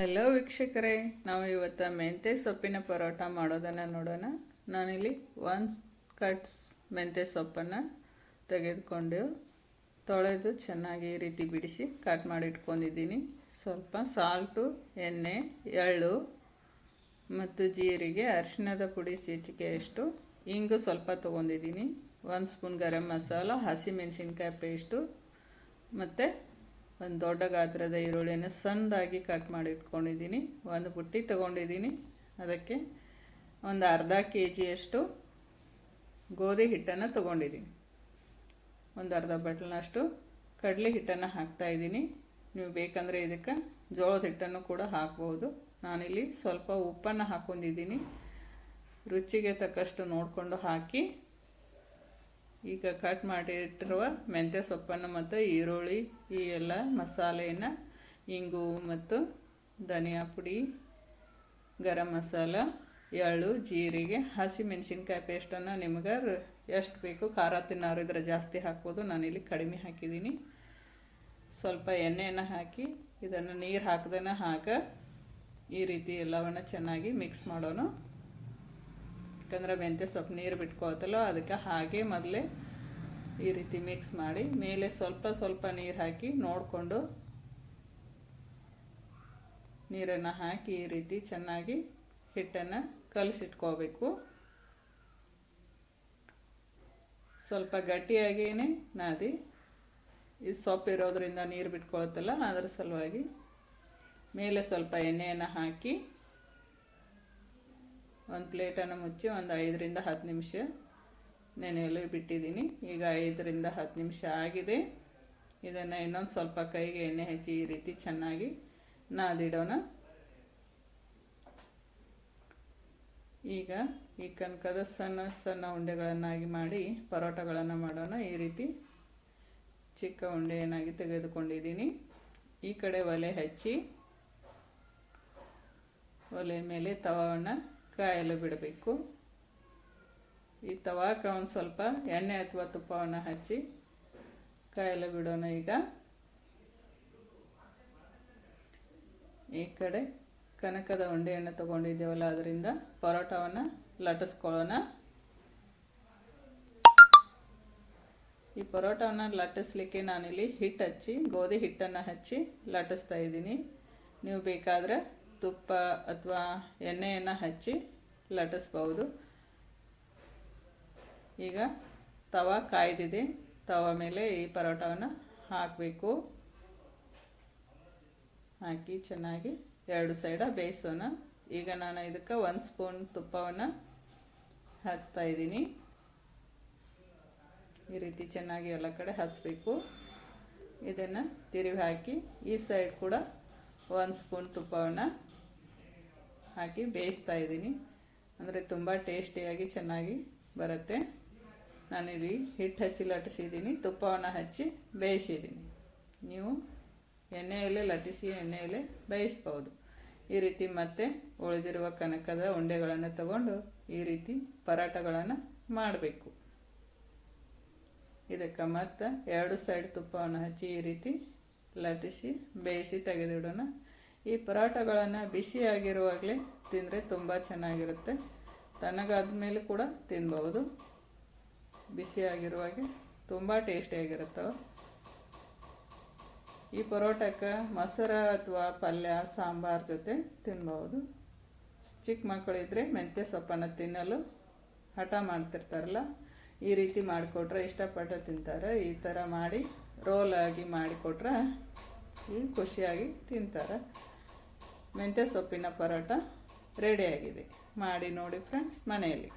Hello ವೀಕ್ಷಕರೇ. ನಾವು ಇವತ್ತು ಮೆಂತ್ಯ ಸೊಪ್ಪಿನ ಪರೋಟ ಮಾಡೋದನ್ನು ನೋಡೋಣ. ನಾನಿಲ್ಲಿ ಒನ್ ಕಟ್ಸ್ ಮೆಂತ್ಯ ಸೊಪ್ಪನ್ನು ತೆಗೆದುಕೊಂಡು ತೊಳೆದು ಚೆನ್ನಾಗಿ ಈ ರೀತಿ ಬಿಡಿಸಿ ಕಟ್ ಮಾಡಿ ಇಟ್ಕೊಂಡಿದ್ದೀನಿ ಸ್ವಲ್ಪ ಸಾಲ್ಟು ಎಣ್ಣೆ, ಎಳ್ಳು ಮತ್ತು ಜೀರಿಗೆ, ಅರಿಶಿಣದ ಪುಡಿ ಸೀಟಿಗೆಯಷ್ಟು ಇಂಗು ಸ್ವಲ್ಪ ತೊಗೊಂಡಿದ್ದೀನಿ. ಒಂದು ಸ್ಪೂನ್ ಗರಂ ಮಸಾಲ, ಹಸಿಮೆಣಸಿನ್ಕಾಯಿ ಪೇಸ್ಟು ಮತ್ತು ಒಂದು ದೊಡ್ಡ ಗಾತ್ರದ ಈರುಳ್ಳಿಯನ್ನು ಸಣ್ಣದಾಗಿ ಕಟ್ ಮಾಡಿ ಇಟ್ಕೊಂಡಿದ್ದೀನಿ. ಒಂದು ಬುಟ್ಟಿ ತೊಗೊಂಡಿದ್ದೀನಿ. ಅದಕ್ಕೆ ಒಂದು ಅರ್ಧ ಕೆ ಜಿಯಷ್ಟು ಗೋಧಿ ಹಿಟ್ಟನ್ನು ತೊಗೊಂಡಿದ್ದೀನಿ. ಒಂದು ಅರ್ಧ ಬಟ್ಲನಷ್ಟು ಕಡಲೆ ಹಿಟ್ಟನ್ನು ಹಾಕ್ತಾಯಿದ್ದೀನಿ ನೀವು ಬೇಕಂದರೆ ಇದಕ್ಕೆ ಜೋಳದ ಹಿಟ್ಟನ್ನು ಕೂಡ ಹಾಕ್ಬೋದು. ನಾನಿಲ್ಲಿ ಸ್ವಲ್ಪ ಉಪ್ಪನ್ನು ಹಾಕ್ಕೊಂಡಿದ್ದೀನಿ ರುಚಿಗೆ ತಕ್ಕಷ್ಟು ನೋಡಿಕೊಂಡು ಹಾಕಿ ಈಗ ಕಟ್ ಮಾಡಿಟ್ಟಿರುವ ಮೆಂತ್ಯ ಸೊಪ್ಪನ್ನು ಮತ್ತು ಈರುಳ್ಳಿ, ಈ ಎಲ್ಲ ಮಸಾಲೆಯನ್ನು, ಇಂಗು ಮತ್ತು ಧನಿಯಾ ಪುಡಿ, ಗರಂ ಮಸಾಲ, ಎಳ್ಳು, ಜೀರಿಗೆ, ಹಸಿ ಮೆಣಸಿನ್ಕಾಯಿ ಪೇಸ್ಟನ್ನು ನಿಮ್ಗೆ ಎಷ್ಟು ಬೇಕು ಖಾರ ತಿನ್ನಾರು ಇದ್ರೆ ಜಾಸ್ತಿ ಹಾಕ್ಬೋದು. ನಾನಿಲ್ಲಿ ಕಡಿಮೆ ಹಾಕಿದ್ದೀನಿ. ಸ್ವಲ್ಪ ಎಣ್ಣೆಯನ್ನು ಹಾಕಿ ಇದನ್ನು ನೀರು ಹಾಕ್ದೇ ಹಾಕ ಈ ರೀತಿ ಎಲ್ಲವನ್ನು ಚೆನ್ನಾಗಿ ಮಿಕ್ಸ್ ಮಾಡೋಣ. ಯಾಕಂದ್ರೆ ಮೆಂತ್ಯ ಸೊಪ್ಪು ನೀರು ಬಿಟ್ಕೋತಲ್ಲೋ ಅದಕ್ಕೆ ಹಾಗೆ ಮೊದಲೇ ಈ ರೀತಿ ಮಿಕ್ಸ್ ಮಾಡಿ, ಮೇಲೆ ಸ್ವಲ್ಪ ಸ್ವಲ್ಪ ನೀರು ಹಾಕಿ ನೋಡಿಕೊಂಡು ನೀರನ್ನು ಹಾಕಿ ಈ ರೀತಿ ಚೆನ್ನಾಗಿ ಹಿಟ್ಟನ್ನು ಕಲಸಿಟ್ಕೋಬೇಕು. ಸ್ವಲ್ಪ ಗಟ್ಟಿಯಾಗಿಯೇ ನಾದಿ. ಈ ಸೊಪ್ಪು ಇರೋದರಿಂದ ನೀರು ಬಿಟ್ಕೊಳ್ತಲ್ಲ, ಅದರ ಸಲುವಾಗಿ ಮೇಲೆ ಸ್ವಲ್ಪ ಎಣ್ಣೆಯನ್ನು ಹಾಕಿ ಒಂದು ಪ್ಲೇಟನ್ನು ಮುಚ್ಚಿ ಒಂದು ಐದರಿಂದ ಹತ್ತು ನಿಮಿಷ ನೆನೆಯಲು ಬಿಟ್ಟಿದ್ದೀನಿ. ಈಗ ಐದರಿಂದ ಹತ್ತು ನಿಮಿಷ ಆಗಿದೆ. ಇದನ್ನು ಇನ್ನೊಂದು ಸ್ವಲ್ಪ ಕೈಗೆ ಎಣ್ಣೆ ಹಚ್ಚಿ ಈ ರೀತಿ ಚೆನ್ನಾಗಿ ನಾದಿಡೋಣ. ಈಗ ಈ ಕನಕದ ಸಣ್ಣ ಸಣ್ಣ ಉಂಡೆಗಳನ್ನಾಗಿ ಮಾಡಿ ಪರೋಟಗಳನ್ನು ಮಾಡೋಣ. ಈ ರೀತಿ ಚಿಕ್ಕ ಉಂಡೆಯನ್ನಾಗಿ ತೆಗೆದುಕೊಂಡಿದ್ದೀನಿ. ಈ ಕಡೆ ಒಲೆ ಹಚ್ಚಿ ಒಲೆ ಮೇಲೆ ತವವನ್ನು ಕಾಯಲು ಬಿಡಬೇಕು. ಈ ತವಾಕ ಒಂದು ಸ್ವಲ್ಪ ಎಣ್ಣೆ ಅಥವಾ ತುಪ್ಪವನ್ನು ಹಚ್ಚಿ ಕಾಯಲು ಬಿಡೋಣ ಈಗ. ಈ ಕಡೆ ಕನಕದ ಉಂಡೆಯನ್ನು ತಗೊಂಡಿದ್ದೇವಲ್ಲ, ಅದರಿಂದ ಪರೋಟವನ್ನು ಲಟ್ಟಿಸ್ಕೊಳ್ಳೋಣ. ಈ ಪರೋಟವನ್ನು ಲಟ್ಟಿಸ್ಲಿಕ್ಕೆ ನಾನಿಲ್ಲಿ ಹಿಟ್ಟು ಹಚ್ಚಿ, ಗೋಧಿ ಹಿಟ್ಟನ್ನು ಹಚ್ಚಿ ಲಟ್ಟಿಸ್ತಾ ಇದ್ದೀನಿ. ನೀವು ಬೇಕಾದರೆ ತುಪ್ಪ ಅಥವಾ ಎಣ್ಣೆಯನ್ನು ಹಚ್ಚಿ ಲಟ್ಟಿಸ್ಬೋದು ಈಗ ತವ ಕಾಯ್ದಿದೆ. ತವ ಮೇಲೆ ಈ ಪರೋಟವನ್ನು ಹಾಕಬೇಕು. ಹಾಕಿ ಚೆನ್ನಾಗಿ ಎರಡು ಸೈಡ ಬೇಯಿಸೋಣ. ಈಗ ನಾನು ಇದಕ್ಕೆ ಒಂದು ಸ್ಪೂನ್ ತುಪ್ಪವನ್ನು ಹಚ್ತಾ ಇದ್ದೀನಿ. ಈ ರೀತಿ ಚೆನ್ನಾಗಿ ಎಲ್ಲ ಕಡೆ ಹಚ್ಚಬೇಕು ಇದನ್ನು ತಿರುಗಿ ಹಾಕಿ ಈ ಸೈಡ್ ಕೂಡ ಒಂದು ಸ್ಪೂನ್ ತುಪ್ಪವನ್ನು ಹಾಕಿ ಬೇಯಿಸ್ತಾ ಇದ್ದೀನಿ. ಅಂದರೆ ತುಂಬ ಟೇಸ್ಟಿಯಾಗಿ ಚೆನ್ನಾಗಿ ಬರುತ್ತೆ. ನಾನಿಲ್ಲಿ ಹಿಟ್ಟು ಹಚ್ಚಿ ಲಟ್ಟಿಸಿದ್ದೀನಿ, ತುಪ್ಪವನ್ನು ಹಚ್ಚಿ ಬೇಯಿಸಿದ್ದೀನಿ. ನೀವು ಎಣ್ಣೆಯಲ್ಲೇ ಲಟ್ಟಿಸಿ ಎಣ್ಣೆಯಲ್ಲೇ ಬೇಯಿಸ್ಬೋದು. ಈ ರೀತಿ ಮತ್ತೆ ಉಳಿದಿರುವ ಕನಕದ ಉಂಡೆಗಳನ್ನು ತಗೊಂಡು ಈ ರೀತಿ ಪರಾಟಗಳನ್ನು ಮಾಡಬೇಕು. ಇದಕ್ಕೆ ಮತ್ತೆ ಎರಡು ಸೈಡ್ ತುಪ್ಪವನ್ನು ಹಚ್ಚಿ ಈ ರೀತಿ ಲಟ್ಟಿಸಿ, ಬೇಯಿಸಿ ತೆಗೆದಿಡೋಣ. ಈ ಪರೋಟಗಳನ್ನು ಬಿಸಿಯಾಗಿರುವಾಗಲೇ ತಿಂದರೆ ತುಂಬ ಚೆನ್ನಾಗಿರುತ್ತೆ. ತನಗಾದ ಮೇಲೆ ಕೂಡ ತಿನ್ಬೋದು ಬಿಸಿಯಾಗಿರುವಾಗೆ ತುಂಬ ಟೇಸ್ಟಿಯಾಗಿರುತ್ತವೆ ಈ ಪರೋಟಕ್ಕೆ ಮೊಸರ ಅಥವಾ ಪಲ್ಯ, ಸಾಂಬಾರು ಜೊತೆ ತಿನ್ಬೋದು ಚಿಕ್ಕ ಮಕ್ಕಳಿದ್ರೆ ಮೆಂತ್ಯ ಸೊಪ್ಪನ್ನು ತಿನ್ನಲು ಹಠ ಮಾಡ್ತಿರ್ತಾರಲ್ಲ, ಈ ರೀತಿ ಮಾಡಿಕೊಟ್ರೆ ಇಷ್ಟಪಟ್ಟು ತಿಂತಾರೆ. ಈ ಥರ ಮಾಡಿ ರೋಲಾಗಿ ಮಾಡಿಕೊಟ್ರೆ ಖುಷಿಯಾಗಿ ತಿಂತಾರೆ. ಮೆಂತ್ಯ ಸೊಪ್ಪಿನ ಪರೋಟ ರೆಡಿಯಾಗಿದೆ ಮಾಡಿ ನೋಡಿ ಫ್ರೆಂಡ್ಸ್ ಮನೆಯಲ್ಲಿ.